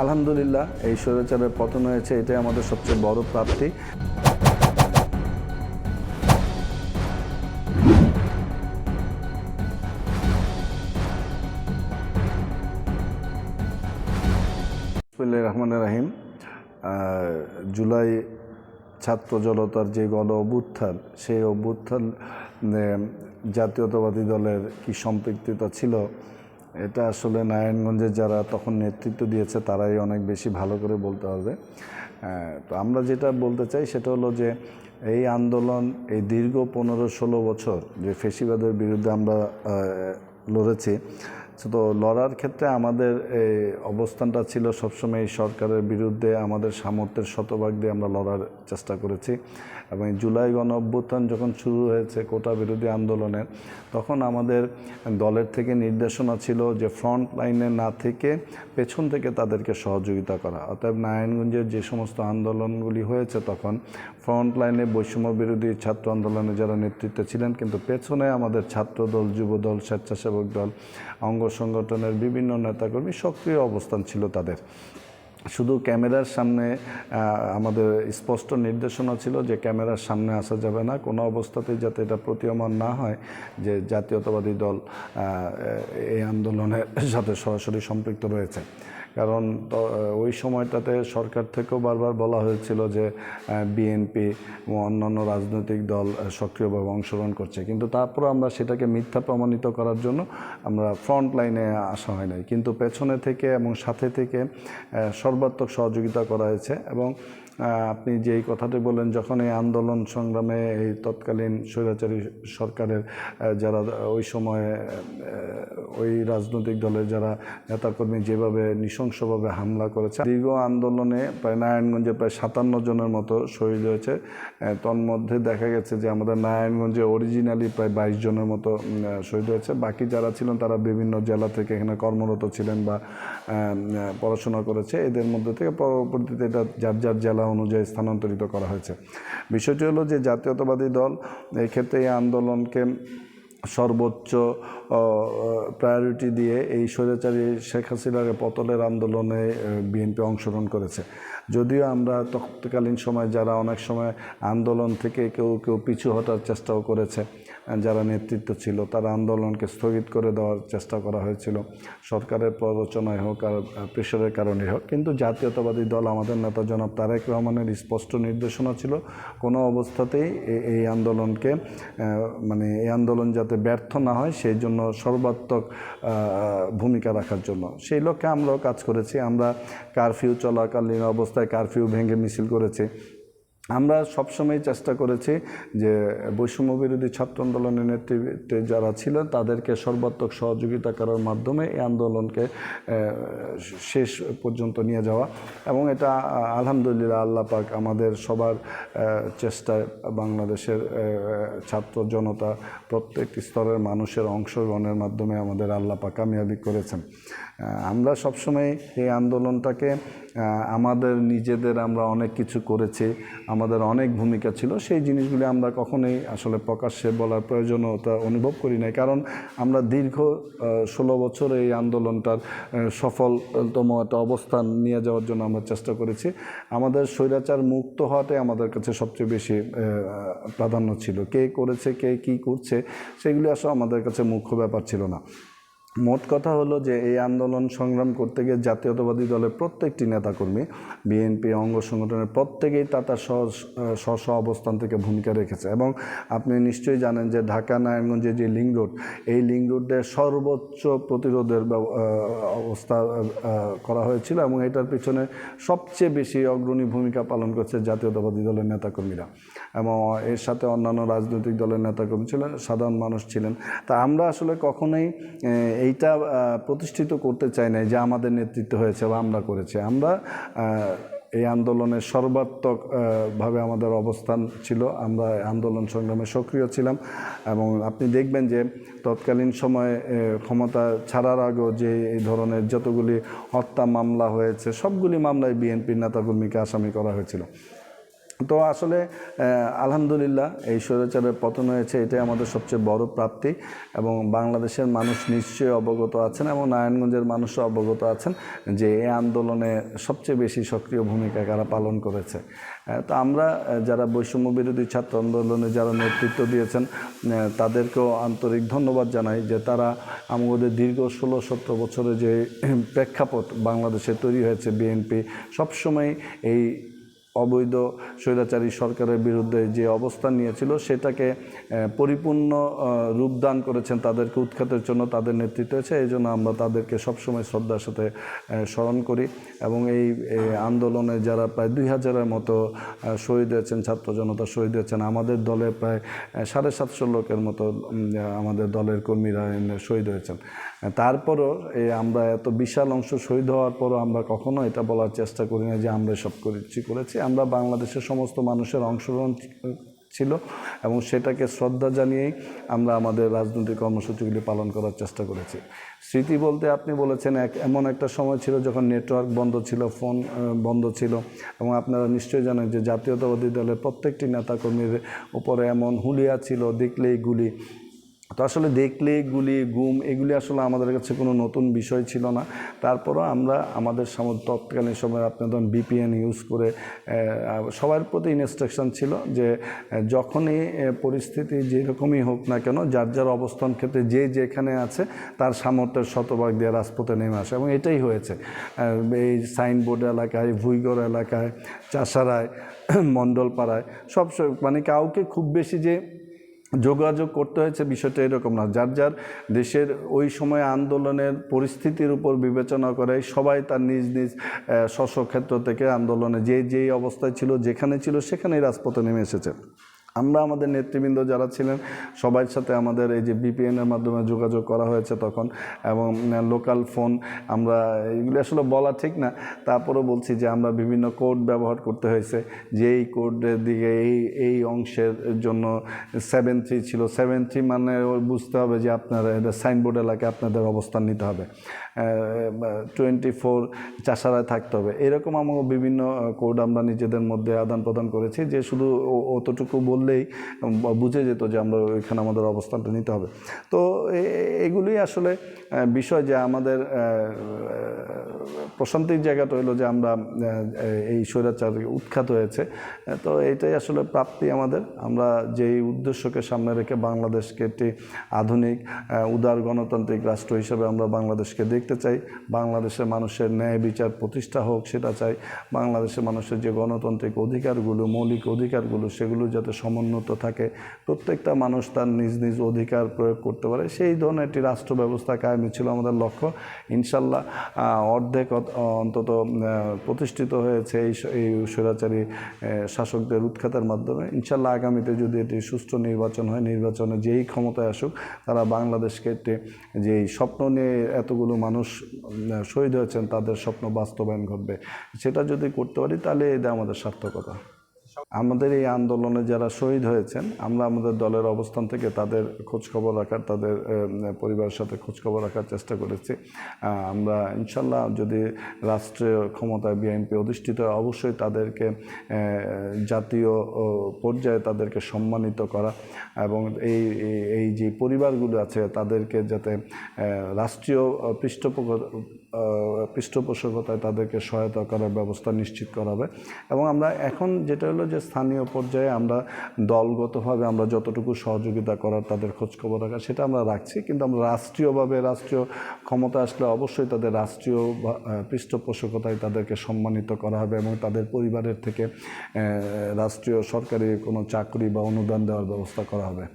আলহামদুলিল্লাহ, এই স্বৈরাচারের পতন হয়েছে, এটাই আমাদের সবচেয়ে বড় প্রাপ্তি। রহমানির রাহিম। জুলাই ছাত্র জনতার যে গণ অভ্যুত্থান, সেই অভ্যুত্থান জাতীয়তাবাদী দলের কি সম্পৃক্ততা ছিল এটা আসলে নারায়ণগঞ্জে যারা তখন নেতৃত্ব দিয়েছে তারাই অনেক বেশি ভালো করে বলতে পারবে। আহ, তো আমরা যেটা বলতে চাই সেটা হলো যে এই আন্দোলন এই দীর্ঘ পনেরো ষোলো বছর যে ফেসিবাদের বিরুদ্ধে আমরা লড়েছি তো লড়ার ক্ষেত্রে আমাদের অবস্থানটা ছিল সবসময় সরকারের বিরুদ্ধে, আমাদের সামর্থ্যের শতভাগ দিয়ে আমরা লড়ার চেষ্টা করেছি। এবং জুলাই গণ অভ্যুত্থান যখন শুরু হয়েছে কোটা বিরোধী আন্দোলনের, তখন আমাদের দলের থেকে নির্দেশনা ছিল যে ফ্রন্ট লাইনে না থেকে পেছন থেকে তাদেরকে সহযোগিতা করা। অতএব নারায়ণগঞ্জের যে সমস্ত আন্দোলনগুলি হয়েছে তখন ফ্রন্ট লাইনে বৈষম্য বিরোধী ছাত্র আন্দোলনে যারা নেতৃত্বে ছিলেন, কিন্তু পেছনে আমাদের ছাত্র দল যুব দল স্বেচ্ছাসেবক দল, অঙ্গ সংগঠনের বিভিন্ন নেতাকর্মী সক্রিয় অবস্থান ছিল তাদের। শুধু ক্যামেরার সামনে আমাদের স্পষ্ট নির্দেশনা ছিল যে ক্যামেরার সামনে আসা যাবে না। কোনো অবস্থাতেই যাতে এটা প্রতীয়মান না হয় যে জাতীয়তাবাদী দল এই আন্দোলনের সাথে সরাসরি সম্পৃক্ত রয়েছে। কারণ ওই সময়টাতে সরকার থেকেও বারবার বলা হয়েছিল যে বিএনপি অন্যান্য রাজনৈতিক দল সক্রিয়ভাবে অংশগ্রহণ করছে। কিন্তু তারপর আমরা সেটাকে মিথ্যা প্রমাণিত করার জন্য আমরা ফ্রন্ট লাইনে আসা হয় নাই। কিন্তু পেছনে থেকে এবং সাথে থেকে সর্বাত্মক সহযোগিতা করা হয়েছে এবং আপনি যেই কথাটি বললেন, যখন এই আন্দোলন সংগ্রামে এই তৎকালীন স্বৈরাচারী সরকারের যারা ওই সময়ে ওই রাজনৈতিক দলের যারা নেতাকর্মী যেভাবে নৃশংসভাবে হামলা করেছে। দীর্ঘ আন্দোলনে প্রায় নারায়ণগঞ্জে প্রায় সাতান্ন জনের মতো শহীদ হয়েছে। তন্মধ্যে দেখা গেছে যে আমাদের নারায়ণগঞ্জে অরিজিনালি প্রায় বাইশ জনের মতো শহীদ হয়েছে। বাকি যারা ছিলেন তারা বিভিন্ন জেলা থেকে এখানে কর্মরত ছিলেন বা পড়াশোনা করেছে। এদের মধ্যে থেকে পরবর্তীতে এটা যার যার জেলা অনুযায়ী স্থানান্তরিত করা হয়েছে। বিষয়টি হলো যে জাতীয়তাবাদী দল এক্ষেত্রে এই আন্দোলনকে সর্বোচ্চ প্রায়োরিটি দিয়ে এই স্বৈরাচারী শেখ হাসিনার পতনের আন্দোলনে বিএনপি অংশগ্রহণ করেছে। যদিও আমরা তৎকালীন সময় যারা অনেক সময় আন্দোলন থেকে কেউ কেউ পিছু হটার চেষ্টাও করেছে যারা নেতৃত্ব ছিল, তারা আন্দোলনকে স্থগিত করে দেওয়ার চেষ্টা করা হয়েছিল। সরকারের প্ররোচনায় হোক আর প্রেশারের কারণে হোক। কিন্তু জাতীয়তাবাদী দল, আমাদের নেতা জনাব তারেক রহমানের স্পষ্ট নির্দেশনা ছিল, কোনো অবস্থাতেই এই আন্দোলনকে মানে এই আন্দোলন যাতে ব্যর্থ না হয়, সেই জন্য সর্বাত্মক ভূমিকা রাখার জন্য। সেই লক্ষ্যে আমরাও কাজ করেছি। আমরা কারফিউ চলাকালীন অবস্থায় কারফিউ ভেঙে মিছিল করেছি। আমরা সবসময় চেষ্টা করেছি যে বৈষম্য বিরোধী ছাত্র আন্দোলনের নেতৃত্বে যারা ছিলেন তাদেরকে সর্বাত্মক সহযোগিতা করার মাধ্যমে এই আন্দোলনকে শেষ পর্যন্ত নিয়ে যাওয়া। এবং এটা আলহামদুলিল্লাহ আল্লাহ পাক আমাদের সবার চেষ্টায় বাংলাদেশের ছাত্র জনতা, প্রত্যেক স্তরের মানুষের অংশগ্রহণের মাধ্যমে আমাদের আল্লাহ পাক কামিয়াবি করেছেন। আমরা সবসময় এই আন্দোলনটাকে আমাদের নিজেদের আমরা অনেক কিছু করেছি, আমাদের অনেক ভূমিকা ছিল, সেই জিনিসগুলি আমরা কখনোই আসলে প্রকাশ্যে বলার প্রয়োজনীয়তা অনুভব করি নাই। কারণ আমরা দীর্ঘ ষোলো বছর এই আন্দোলনটার সফলতম একটা অবস্থান নিয়ে যাওয়ার জন্য আমরা চেষ্টা করেছি। আমাদের স্বৈরাচার মুক্ত হওয়াটাই আমাদের কাছে সবচেয়ে বেশি প্রাধান্য ছিল। কে করেছে, কে কি করছে, সেগুলি আসলে আমাদের কাছে মুখ্য ব্যাপার ছিল না। মোট কথা হলো যে এই আন্দোলন সংগ্রাম করতে গিয়ে জাতীয়তাবাদী দলের প্রত্যেকটি নেতাকর্মী বিএনপি অঙ্গ সংগঠনের প্রত্যেকেই তা তার স্ব স্ব অবস্থান থেকে ভূমিকা রেখেছে। এবং আপনি নিশ্চয়ই জানেন যে ঢাকা নারায়ণগঞ্জে যে লিঙ্ক রোড এই লিঙ্ক রোডের সর্বোচ্চ প্রতিরোধের অবস্থা করা হয়েছিল এবং এটার পিছনে সবচেয়ে বেশি অগ্রণী ভূমিকা পালন করছে জাতীয়তাবাদী দলের নেতাকর্মীরা। এবং এর সাথে অন্যান্য রাজনৈতিক দলের নেতাকর্মী ছিলেন সাধারণ মানুষ ছিলেন। তা আমরা আসলে কখনোই আহ, এইটা প্রতিষ্ঠিত করতে চাই না যে আমাদের নেতৃত্ব হয়েছে বা আমরা করেছি। আমরা এই আন্দোলনের সর্বাত্মকভাবে আমাদের অবস্থান ছিল। আমরা আন্দোলন সংগ্রামে সক্রিয় ছিলাম এবং আপনি দেখবেন যে তৎকালীন সময়ে ক্ষমতা ছাড়ার আগেও যে এই ধরনের যতগুলি হত্যা মামলা হয়েছে, সবগুলি মামলায় বিএনপির নেতাকর্মীকে আসামি করা হয়েছিল। তো আসলে আলহামদুলিল্লাহ এই স্বৈরাচারের পতন হয়েছে, এটাই আমাদের সবচেয়ে বড় প্রাপ্তি এবং বাংলাদেশের মানুষ নিশ্চয়ই অবগত আছেন এবং নারায়ণগঞ্জের মানুষও অবগত আছেন যে এই আন্দোলনে সবচেয়ে বেশি সক্রিয় ভূমিকা কারা পালন করেছে। তো আমরা যারা বৈষম্য বিরোধী ছাত্র আন্দোলনে যারা নেতৃত্ব দিয়েছেন তাদেরকেও আন্তরিক ধন্যবাদ জানাই যে তারা আমাদের দীর্ঘ ষোলো সতেরো বছরে যে প্রেক্ষাপট বাংলাদেশে তৈরি হয়েছে বিএনপি, সবসময় এই অবৈধ স্বৈরাচারী সরকারের বিরুদ্ধে যে অবস্থান নিয়েছিল, সেটাকে পরিপূর্ণ রূপদান করেছেন তাদেরকে উৎখাতের জন্য তাদের নেতৃত্ব হয়েছে এই জন্য আমরা তাদেরকে সবসময় শ্রদ্ধার সাথে স্মরণ করি এবং এই আন্দোলনে যারা প্রায় দুই হাজারের মতো শহীদ হয়েছেন, ছাত্র জনতা শহীদ হয়েছেন, আমাদের দলে প্রায় সাড়ে সাতশো লোকের মতো আমাদের দলের কর্মীরা শহীদ হয়েছেন। তারপরও আমরা এত বিশাল অংশ শহীদ হওয়ার পরও আমরা কখনো এটা বলার চেষ্টা করি না যে আমরা সব করেছি করেছি। আমরা বাংলাদেশের সমস্ত মানুষের অংশগ্রহণ ছিল এবং সেটাকে শ্রদ্ধা জানিয়েই আমরা আমাদের রাজনৈতিক কর্মসূচিগুলি পালন করার চেষ্টা করেছি। স্মৃতি বলতে আপনি বলেছেন, এক, এমন একটা সময় ছিল যখন নেটওয়ার্ক বন্ধ ছিল, ফোন বন্ধ ছিল এবং আপনারা নিশ্চয়ই জানেন যে জাতীয়তাবাদী দলের প্রত্যেকটি নেতাকর্মীর উপরে এমন হুলিয়া ছিল, দেখলেই গুলি। তো আসলে দেখলে, গুলি, গুম, এগুলি আসলে আমাদের কাছে কোনো নতুন বিষয় ছিল না। তারপরও আমরা আমাদের সামনে তৎকালীন সময় আপনি ধরুন বিপিএন ইউজ করে সবার প্রতি ইনস্ট্রাকশন ছিল যে যখনই পরিস্থিতি যেরকমই হোক না কেন, যার যার অবস্থান ক্ষেত্রে যে যেখানে আছে, তার সামর্থ্যের শতভাগ দিয়ে রাজপথে নেমে আসে এবং এটাই হয়েছে। এই সাইনবোর্ড এলাকায়, ভুইগড় এলাকায়, চাষারায়, মণ্ডলপাড়ায় সব- মানে কাউকে খুব বেশি যে যোগাযোগ করতে হয়েছে, বিষয়টা এরকম না। যার যার দেশের ওই সময় আন্দোলনের পরিস্থিতির উপর বিবেচনা করে, সবাই তার নিজ নিজ শস্য ক্ষেত্র থেকে আন্দোলনে যে যেই অবস্থায় ছিল, যেখানে ছিল, সেখানেই রাজপথে নেমে এসেছে। আমরা আমাদের নেতৃবৃন্দ যারা ছিলেন, সবার সাথে আমাদের এই যে বিপিএনের মাধ্যমে যোগাযোগ করা হয়েছে তখন, এবং লোকাল ফোন আমরা, এগুলি আসলে বলা ঠিক না। তারপরেও বলছি যে আমরা বিভিন্ন কোড ব্যবহার করতে হয়েছে, যে এই কোডের দিকে এই এই অংশের জন্য সেভেন থ্রি ছিল। সেভেন থ্রি মানে বুঝতে হবে যে আপনার সাইনবোর্ড এলাকায় আপনাদের অবস্থান নিতে হবে। টোয়েন্টি ফোর চাষারায় থাকতে হবে। এরকম আমাকে বিভিন্ন কোড আমরা নিজেদের মধ্যে আদান প্রদান করেছি, যে শুধু অতটুকু বললেই বুঝে যেত যে আমরা এখানে আমাদের অবস্থানটা নিতে হবে। তো এগুলি আসলে বিষয় যে আমাদের প্রশান্তির জায়গাটা হলো যে আমরা এই স্বৈরাচার উৎখাত হয়েছে। তো এইটাই আসলে প্রাপ্তি আমাদের। আমরা যেই উদ্দেশ্যকে সামনে রেখে বাংলাদেশকে একটি আধুনিক উদার গণতান্ত্রিক রাষ্ট্র হিসেবে আমরা বাংলাদেশকে দেখতে চাই বাংলাদেশের মানুষের ন্যায় বিচার প্রতিষ্ঠা হোক সেটা চাই বাংলাদেশের মানুষের যে গণতান্ত্রিক অধিকারগুলো মৌলিক অধিকারগুলো সেগুলো যাতে সমুন্নত থাকে প্রত্যেকটা মানুষ তার নিজ নিজ অধিকার প্রয়োগ করতে পারে। সেই ধরনের একটি রাষ্ট্র ব্যবস্থা কায়েমি ছিল আমাদের লক্ষ্য। ইনশাল্লাহ আহ, অর্ধেক অন্তত প্রতিষ্ঠিত হয়েছে এই এই স্বৈরাচারী শাসকদের উৎখাতের মাধ্যমে। ইনশাল্লাহ আগামীতে যদি এটি সুষ্ঠু নির্বাচন হয়, নির্বাচনে যেই ক্ষমতায় আসুক, তারা বাংলাদেশকে একটি যেই স্বপ্ন নিয়ে এতগুলো মানুষ শহীদ হয়েছেন, তাদের স্বপ্ন বাস্তবায়ন ঘটবে। সেটা যদি করতে পারি, তাহলে এটা আমাদের সার্থকতা। আমাদের এই আন্দোলনে যারা শহীদ হয়েছেন আমরা আমাদের দলের অবস্থান থেকে তাদের খোঁজখবর রাখার তাদের পরিবারের সাথে খোঁজখবর রাখার চেষ্টা করেছি। আমরা ইনশাল্লাহ যদি রাষ্ট্রীয় ক্ষমতায় বিএনপি অধিষ্ঠিত হয়, অবশ্যই তাদেরকে জাতীয় পর্যায়ে তাদেরকে সম্মানিত করা এবং এই এই- যে পরিবারগুলো আছে তাদেরকে যাতে রাষ্ট্রীয় আহ, পৃষ্ঠপোষ আহ, পৃষ্ঠপোষকতায় তাদেরকে সহায়তা করার ব্যবস্থা নিশ্চিত করা হবে এবং আমরা এখন যেটা হলো যে স্থানীয় পর্যায়ে আমরা দলগতভাবে আমরা যতটুকু সহযোগিতা করার তাদের খোঁজখবর রাখা সেটা আমরা রাখছি। কিন্তু আমরা রাষ্ট্রীয়ভাবে রাষ্ট্রীয় ক্ষমতা আসলে অবশ্যই তাদের রাষ্ট্রীয় পৃষ্ঠপোষকতায় তাদেরকে সম্মানিত করা হবে এবং তাদের পরিবারের থেকে রাষ্ট্রীয় সরকারি কোনো চাকরি বা অনুদান দেওয়ার ব্যবস্থা করা হবে।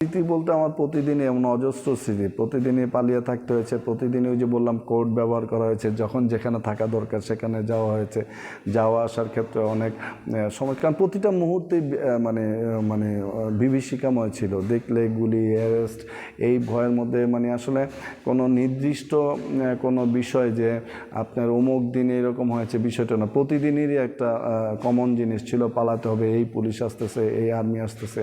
স্মৃতি বলতে আমার প্রতিদিনই এমন অজস্র স্মৃতি। প্রতিদিনই পালিয়ে থাকতে হয়েছে, প্রতিদিনই ওই যে বললাম কোর্ট ব্যবহার করা হয়েছে, যখন যেখানে থাকা দরকার সেখানে যাওয়া হয়েছে। যাওয়া আসার ক্ষেত্রে অনেক সময়, কারণ প্রতিটা মুহূর্তেই মানে মানে বিভীষিকাময় ছিল। দেখলে গুলি অ্যারেস্ট এই ভয়ের মধ্যে মানে আসলে কোনো নির্দিষ্ট কোনো বিষয় যে আপনার অমুক দিনে এরকম হয়েছে, বিষয়টা না। প্রতিদিনেরই একটা কমন জিনিস ছিল, পালাতে হবে, এই পুলিশ আসতেছে, এই আর্মি আসতেছে,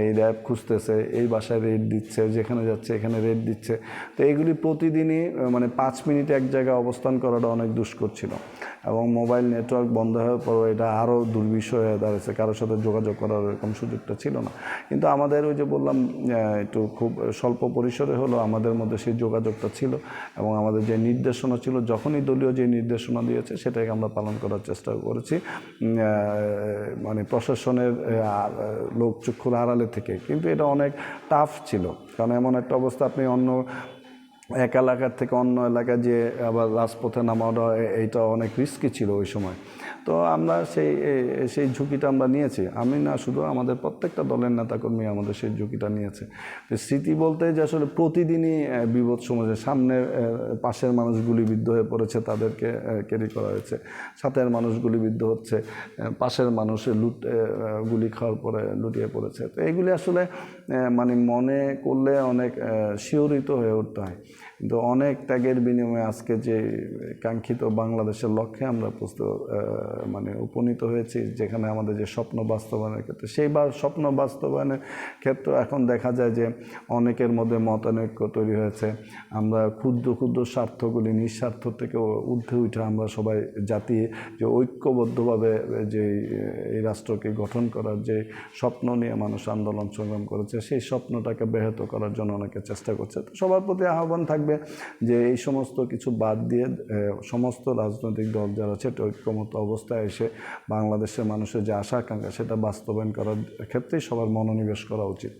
এই র্যাব খুঁজতেছে এই বাসায় রেড দিচ্ছে, যেখানে যাচ্ছে এখানে রেড দিচ্ছে। তো এইগুলি প্রতিদিনই মানে পাঁচ মিনিট এক জায়গায় অবস্থান করাটা অনেক দুষ্কর ছিল। এবং মোবাইল নেটওয়ার্ক বন্ধ হওয়ার পর এটা আরও দুর্বিষয় হয়ে দাঁড়িয়েছে কারোর সাথে যোগাযোগ করার এরকম সুযোগটা ছিল না। কিন্তু আমাদের ওই যে বললাম একটু খুব স্বল্প পরিসরে হলো আমাদের মধ্যে সেই যোগাযোগটা ছিল এবং আমাদের যে নির্দেশনা ছিল যখনই দলীয় যে নির্দেশনা দিয়েছে সেটাকে আমরা পালন করার চেষ্টা করেছি। মানে প্রশাসনের আহ, লোকচক্ষুর আড়ালে থেকে। কিন্তু এটা অনেক টাফ ছিল। কারণ এমন একটা অবস্থা আপনি অন্য এক এলাকার থেকে অন্য এলাকায় যে আবার রাজপথে নামাটা এইটা অনেক রিস্কি ছিল ওই সময়। তো আমরা সেই সেই ঝুঁকিটা আমরা নিয়েছি। আমি না, শুধু আমাদের প্রত্যেকটা দলের নেতাকর্মী আমাদের সেই ঝুঁকিটা নিয়েছে। স্মৃতি বলতে যে আসলে প্রতিদিনই বিপদ সমাজে সামনে পাশের মানুষ গুলিবিদ্ধ হয়ে পড়েছে, তাদেরকে ক্যারি করা হয়েছে। সাথের মানুষ গুলিবিদ্ধ হচ্ছে পাশের মানুষ লুট গুলি খাওয়ার পরে লুটিয়ে পড়েছে। তো এইগুলি আসলে মানে মনে করলে অনেক শিহরিত হয়ে উঠতে হয়। কিন্তু অনেক ত্যাগের বিনিময়ে আজকে যে কাঙ্ক্ষিত বাংলাদেশের লক্ষ্যে আমরা প্রস্তুত মানে উপনীত হয়েছি, যেখানে আমাদের যে স্বপ্ন বাস্তবায়নের ক্ষেত্রে। সেই বা স্বপ্ন বাস্তবায়নের ক্ষেত্রে এখন দেখা যায় যে অনেকের মধ্যে মতানৈক্য তৈরি হয়েছে। আমরা ক্ষুদ্র ক্ষুদ্র স্বার্থগুলি, নিঃস্বার্থ থেকে ঊর্ধ্বে উঠে আমরা সবাই জাতি যে ঐক্যবদ্ধভাবে যে এই রাষ্ট্রকে গঠন করার যে স্বপ্ন নিয়ে মানুষ আন্দোলন সংগ্রাম করেছে, সেই স্বপ্নটাকে ব্যাহত করার জন্য অনেকে চেষ্টা করছে। তো সবার প্রতি আহ্বান থাকবে যে এই সমস্ত কিছু বাদ দিয়ে সমস্ত রাজনৈতিক দল যারা আছে ঐক্যমত অবস্থায় এসে বাংলাদেশের মানুষের যে আশা আকাঙ্ক্ষা সেটা বাস্তবায়ন করার ক্ষেত্রেই সবার মনোনিবেশ করা উচিত।